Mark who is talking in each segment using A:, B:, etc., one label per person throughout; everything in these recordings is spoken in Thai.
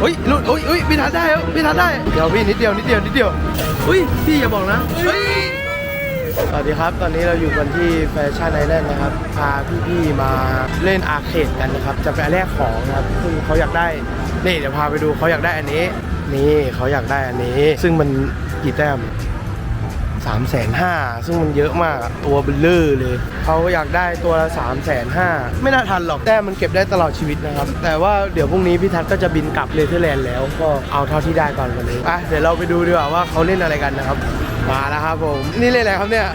A: เฮ้ยหลุดเฮ้ยเฮ้ยพี่ทันได้แล้วพี่ทันได้ เดี๋ยวพี่นิดเดียวนิดเดียวนิดเดียวเฮ้ยพี่อย่าบอกนะเฮ้ยสวัสดีครับ ตอนนี้เราอยู่กันที่แฟชั่นไอแลนด์นะครับ พาพี่ๆมาเล่นอาร์เคดกันนะครับ จะไปแลกของนะครับซึ่งเขาอยากได้ นี่เดี๋ยวพาไปดูเขาอยากได้อันนี้ นี่เขาอยากได้อันนี้ ซึ่งมันกี่แต้ม สามแสนห้าซึ่งมันเยอะมากอะตัวเบลเลอร์เลย เขาอยากได้ตัวละสามแสนห้าไม่น่าทันหรอกแต้มมันเก็บได้ตลอดชีวิตนะครับ แต่ว่าเดี๋ยวพรุ่งนี้พี่ทัศน์ก็จะบินกลับเลเทอร์แลนด์แล้วก็เอาเท่าที่ได้ก่อนวันนี้อะเดี๋ยวเราไปดูดีกว่าว่าเขาเล่นอะไรกันนะครับ มาแล้วครับผมนี่เล่นอะไรครับเนี่ย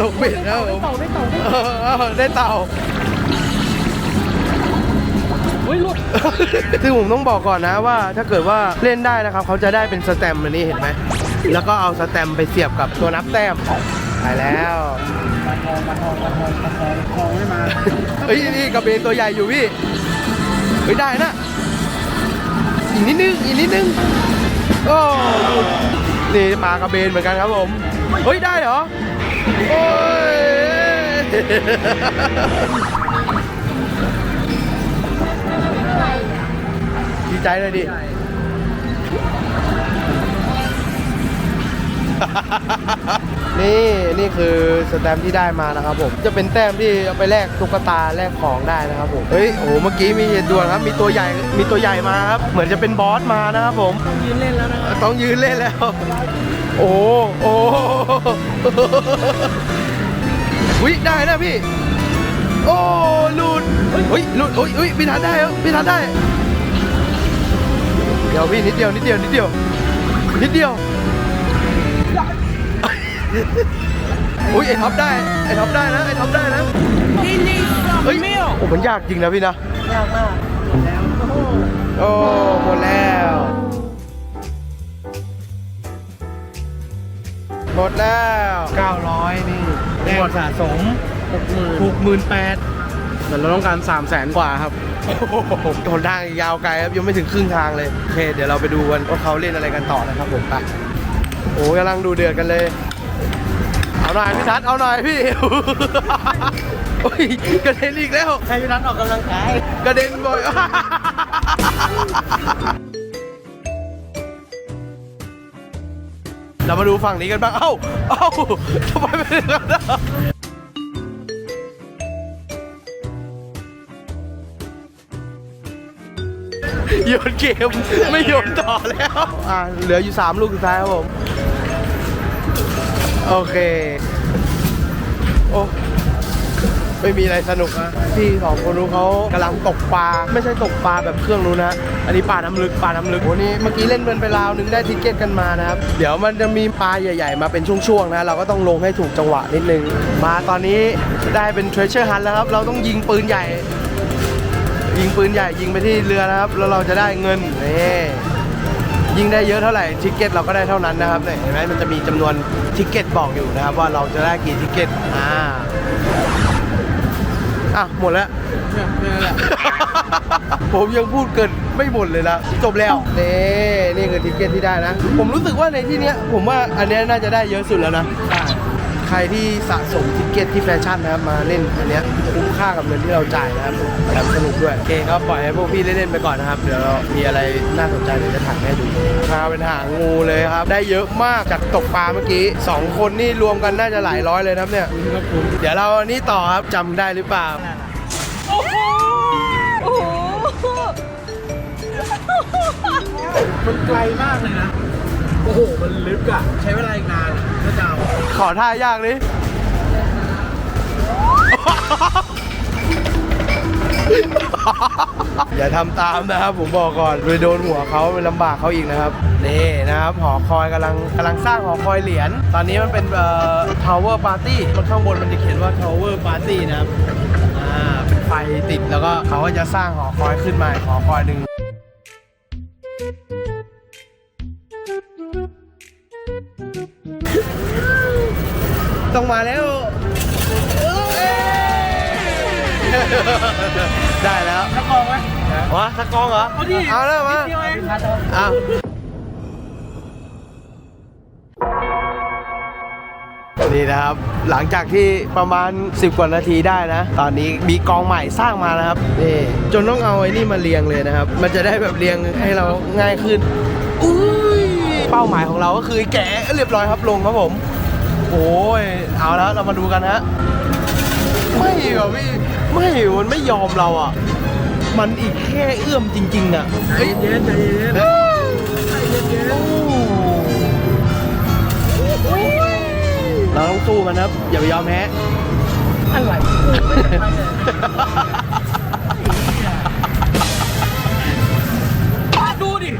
A: ตกเบ็ดนะครับผมเออเออได้เต่า
B: เฮ้ยหลุด
A: ซึ่งผมต้องบอกก่อนนะว่าถ้าเกิดว่าเล่นได้นะครับเขาจะได้เป็นสแตมป์อันนี้เห็นไหม แล้วก็เอาสแตมไปเสียบกับตัวนับแต้มไปแล้ว
B: มาทองมาทองมาทองมาทองทองไม่มา
A: เฮ้ยนี่กระเบนตัวใหญ่อยู่พี่เฮ้ยได้นะอีกนิดนึงอีกนิดนึงโอ้หนี่ปลากระเบนเหมือนกันครับผมเฮ้ยได้เหรอโอ้ยดีใจเลยดิ นี่นี่คือสแตมป์ที่ได้มานะครับผม จะเป็นแต้มที่เอาไปแลกตุ๊กตาแลกของได้นะครับผม เฮ้ยโอ้โหเมื่อกี้มีเหตุด่วนครับ มีตัวใหญ่ มีตัวใหญ่มาครับ เหมือนจะเป็นบอสมานะครับผม
B: ยืนเล่นแล้วนะครับ
A: ต้องยืนเล่นแล้ว โอ้โหโอ้โหวิได้นะพี่ โอ้หลุดเฮ้ยหลุดเฮ้ยเฮ้ยพี่ทันได้แล้วพี่ทันได้ เดี๋ยวพี่นิดเดียวนิดเดียวนิดเดียวนิดเดียว อุ้ยไอ้ท็อปได้ไอ้ท็อปได้นะไอ้ท็อปได้นะเฮ้ยโอ้มันยากจริงนะพี่นะ
B: ยากมากแล้วโอ้โห
A: โอ้หมดแล้วหมดแล้ว900 นี่
B: แต้มสะสมหกหมื่น
A: หกหมื่นแปด
B: แต่เราต้องการสามแสนกว่าครับ
A: หนทางอีกยาวไกลครับ ยังไม่ถึงครึ่งทางเลย โอเค เดี๋ยวเราไปดูกันว่าเขาเล่นอะไรกันต่อนะครับผมไปโอ้กำลังดูเดือดกันเลยเอา หน่อยพี่ทัศน์เอาหน่อยพี่โอ้ยกระเด็นอีกแล้ว
B: ให้พี่นัทออกกำลังกาย
A: กระเด็นบ่อยเรามาดูฝั่งนี้กันบ้าง เอ้า เอ้าทำไมเป็นอย่างนั้นอะโยนเกม ไม่โยนต่อแล้ว อะเหลืออยู่ 3 ลูกสุดท้ายครับผม โอเค โอ้ไม่มีอะไรสนุกนะพี่สองคนนู้นเขากำลังตกปลา ไม่ใช่ตกปลาแบบเครื่องนู้นนะ อันนี้ปลาน้ำลึกปลาน้ำลึกโอ้นี่เมื่อกี้เล่นเบินไปราวนึงได้ทิเก็ตกันมานะครับ เดี๋ยวมันจะมีปลาใหญ่ ๆ มาเป็นช่วงๆนะ เราก็ต้องลงให้ถูกจังหวะนิดนึง มาตอนนี้ได้เป็น treasure hunt แล้วครับ เราต้องยิงปืนใหญ่ ยิงปืนใหญ่ยิงไปที่เรือนะครับ แล้วเราจะได้เงินนี่ ยิงได้เยอะเท่าไหร่ทิกเก็ตเราก็ได้เท่านั้นนะครับเนี่ยเห็นไหมมันจะมีจำนวนทิกเก็ตบอกอยู่นะครับ ว่าเราจะได้กี่ทิกเก็ตอ่าอะหมดแล้วผมยังพูดเกินไม่หมดเลยนะจบแล้วนี่นี่คือทิกเก็ตที่ได้นะ ผมรู้สึกว่าในที่เนี้ยผมว่าอันเนี้ยน่าจะได้เยอะสุดแล้วนะ ใครที่สะสมทิกเก็ตที่แฟชั่นนะครับมาเล่นอันเนี้ยคุ้มค่ากับเงินที่เราจ่ายนะครับแถมสนุกด้วยโอเคครับปล่อยให้พวกพี่เล่นๆไปก่อนนะครับ เดี๋ยวเรามีอะไรน่าสนใจเดี๋ยวจะถ่ายให้ดูมาเป็นหางงูเลยครับ ได้เยอะมากจากตกปลาเมื่อกี้สองคนนี่รวมกันน่าจะหลายร้อยเลยนะครับเนี่ย
B: ครับผม
A: เดี๋ยวเราอันนี้ต่อครับจำได้หรือเปล่า
C: โอ้โหโอ้โห
B: มันไกลมากเลยนะ โอ้โห มันลึกอะ ใช้เวลาอีกนานก็จะเอา
A: ขอท่ายากเลยอย่าทำตามนะครับ ผมบอกก่อนไปโดนหัวเขาไปลำบากเขาอีกนะครับ นี่นะครับ หอคอยกำลังกำลังสร้างหอคอยเหรียญ ตอนนี้มันเป็นเอ่อ Tower Party มันข้างบนมันจะเขียนว่า Tower Party นะครับ อ่า เป็นไฟติดแล้วก็เขาก็จะสร้างหอคอยขึ้นมาอีกหอคอยหนึ่ง ต้องมาแล้ว ได้แล้ว
B: ถ้ากองไหม
A: วะทักกองเหรอ
B: เอาดิ
A: เอาแล้วมา
B: เดียวเอง
A: เอานี่นะครับ หลังจากที่ประมาณ 10 กว่านาทีได้นะ ตอนนี้มีกองใหม่สร้างมานะครับนี่จนต้องเอาไอ้นี่มาเรียงเลยนะครับ มันจะได้แบบเรียงให้เราง่ายขึ้น อุ้ย เป้าหมายของเราก็คือแกะเรียบร้อยครับลงครับผม โอ้ยเอาแล้วเรามาดูกันฮะไม่เหรอพี่ไม่มันไม่ยอมเราอะ มันอีกแค่เอื้อมจริง ๆอะ
B: ใจ
A: เฮ้ย
B: เย็นใจเย็น
A: เอ้ย
B: ใจเย็น
A: โอ้เราต้องสู้มันครับ อย่าไปยอมแพ้
B: อะไรดูดิ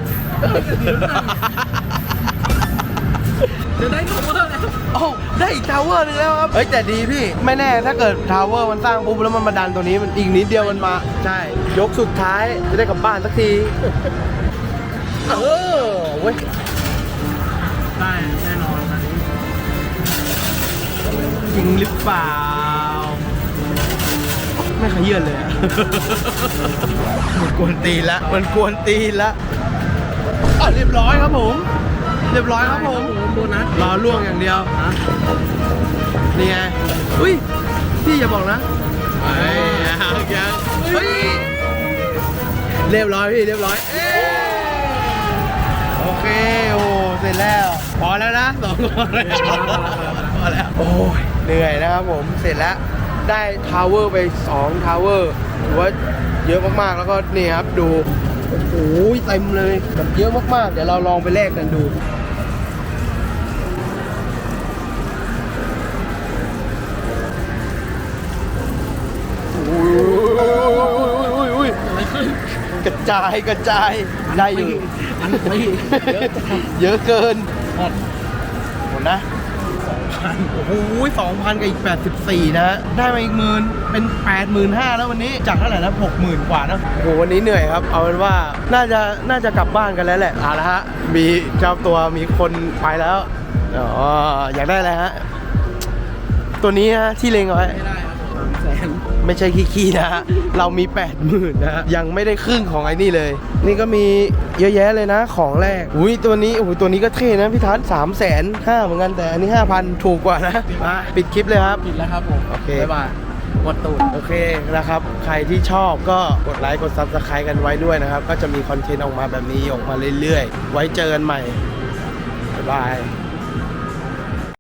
B: ได้
A: อีกทาวเวอร์นึงแล้วครับ เฮ้ยแต่ดีพี่ ไม่แน่ถ้าเกิดทาวเวอร์มันสร้างปุ๊บแล้วมันมาดันตัวนี้มันอีกนิดเดียวมันมา ใช่ ยกสุดท้ายจะได้กลับบ้านสักที เออเว้ย
B: ได้แน่นอนอันนี้
A: จริงหรือเปล่า ไม่ขยื่นเลยอะ มันกวนตีนละ มันกวนตีนละอะเรียบร้อยครับผม รียบร้อยครับผม
B: โบนัส
A: รอล่วงอย่างเดียว
B: นะ
A: นี่ไงอุ้ยพี่อย่าบอกนะเฮ้ยยังยังเฮ้ยเรียบร้อยพี่เรียบร้อยเอ้ยโอเคโอ้เสร็จแล้วพอแล้วนะสองคนพอแล้วโอ้ยเหนื่อยนะครับผมเสร็จแล้วได้ทาวเวอร์ไป2ทาวเวอร์ถือว่าเยอะมากๆแล้วก็นี่ครับดูโอ้โหเต็มเลยแบบเยอะมากๆ เดี๋ยวเราลองไปแลกกันดู จายกระจายได้อยู่
B: อันนี้เยอะ
A: เยอะเกิน
B: หมด
A: หมดนะโอ้โหสองพันกับอีกแปดสิบสี่นะ ได้มาอีกหมื่นเป็นแปดหมื่นห้าแล้ววันนี้ จากเท่าไหร่นะหกหมื่นกว่านะโอ้โหวันนี้เหนื่อยครับ เอาเป็นว่าน่าจะน่าจะกลับบ้านกันแล้วแหละเอาละฮะ มีเจ้าตัวมีคนไปแล้วอ๋ออยากได้อะไรฮะ ตัวนี้ฮะที่เลงเอาไว้ ไม่ใช่ขี้ๆนะฮะเรามี 8 0,000นะฮะยังไม่ได้ครึ่งของไอ้นี่เลย นี่ก็มีเยอะแยะเลยนะของแรก อุ้ยตัวนี้โอ้โหตัวนี้ก็เท่นะพี่ทัศน์สามแสนห้าเหมือนกันแต่อันนี้ 5,000 ถูกกว่านะมาปิดคลิปเลยครับ
B: ผิดแล้วครับผม
A: โอเค
B: บ๊ายบายกดตูด
A: โอเคนะครับ ใครที่ชอบก็กดไลค์กด Subscribe กันไว้ด้วยนะครับ ก็จะมีคอนเทนต์ออกมาแบบนี้ออกมาเรื่อยๆ ไว้เจอกันใหม่บ๊ายบาย